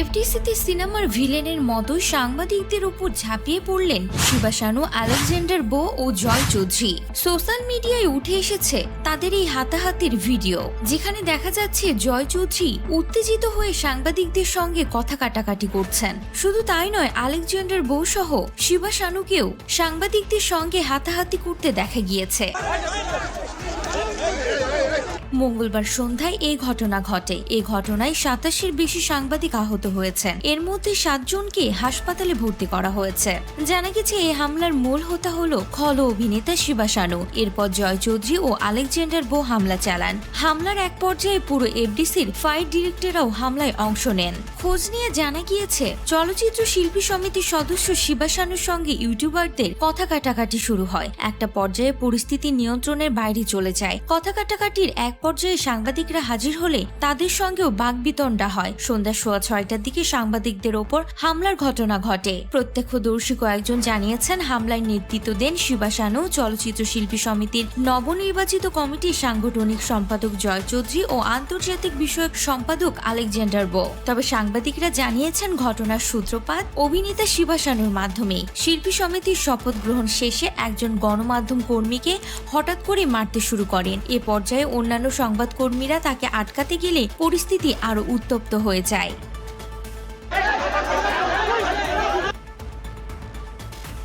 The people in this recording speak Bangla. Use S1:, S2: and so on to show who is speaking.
S1: পরিস্থিতি সিনেমার ভিলেনের মতোই সাংবাদিকদের উপর ঝাঁপিয়ে পড়লেন শিবাশানু আলেকজান্ডার বো ও জয় চৌধুরী। সোশ্যাল মিডিয়ায় উঠে এসেছে তাদের এই হাতাহাতির ভিডিও, যেখানে দেখা যাচ্ছে জয় চৌধুরী উত্তেজিত হয়ে সাংবাদিকদের সঙ্গে কথা কাটাকাটি করছেন। শুধু তাই নয়, আলেকজান্ডার বো সহ শিবাশানুকেও সাংবাদিকদের সঙ্গে হাতাহাতি করতে দেখা গিয়েছে। মঙ্গলবার সন্ধ্যায় এই ঘটনা ঘটে। এই ঘটনায় সাতাশের বেশি সাংবাদিক আহত হয়েছেন। এর মধ্যে সাতজনকে হাসপাতালে ভর্তি করা হয়েছে। জানা গেছে এই হামলার মূল হোতা হলো খল অভিনেতা শিবাশানু এরপর জয় চৌধুরী ও আলেকজান্ডার বো হামলা চালান। হামলার এক পর্যায়ে পুরো এফডিসির ফায়ার ডিরেক্টররাও হামলায় অংশ নেন। খোঁজ নিয়ে জানা গিয়েছে, চলচ্চিত্র শিল্পী সমিতির সদস্য শিবাশানুর সঙ্গে ইউটিউবারদের কথা কাটাকাটি শুরু হয়। একটা পর্যায়ে পরিস্থিতি নিয়ন্ত্রণের বাইরে চলে যায়। কথা কাটাকাটির এক পর্যায়ে সাংবাদিকরা হাজির হলে তাদের সঙ্গেও বাগবিতণ্ডা হয়। সন্ধ্যা সোয়া ছয়টার দিকে সাংবাদিকদের ওপর হামলার ঘটনা ঘটে। প্রত্যক্ষদর্শী কয়েকজন জানিয়েছেন, হামলায় নেতৃত্ব দেন শিবাশানু, চলচ্চিত্র শিল্পী সমিতির নবনির্বাচিত কমিটির সাংগঠনিক সম্পাদক জয় চৌধুরী ও আন্তর্জাতিক বিষয়ক সম্পাদক আলেকজান্ডার বো। তবে সাংবাদিকরা জানিয়েছেন, ঘটনার সূত্রপাত অভিনেতা শিবাশানুর মাধ্যমে। শিল্পী সমিতির শপথ গ্রহণ শেষে একজন গণমাধ্যম কর্মীকে হঠাৎ করে মারতে শুরু করেন। এ পর্যায়ে অন্যান্য সংবাদকর্মীরা তাকে আটকাতে গেলে পরিস্থিতি আরও উত্তপ্ত হয়ে যায়।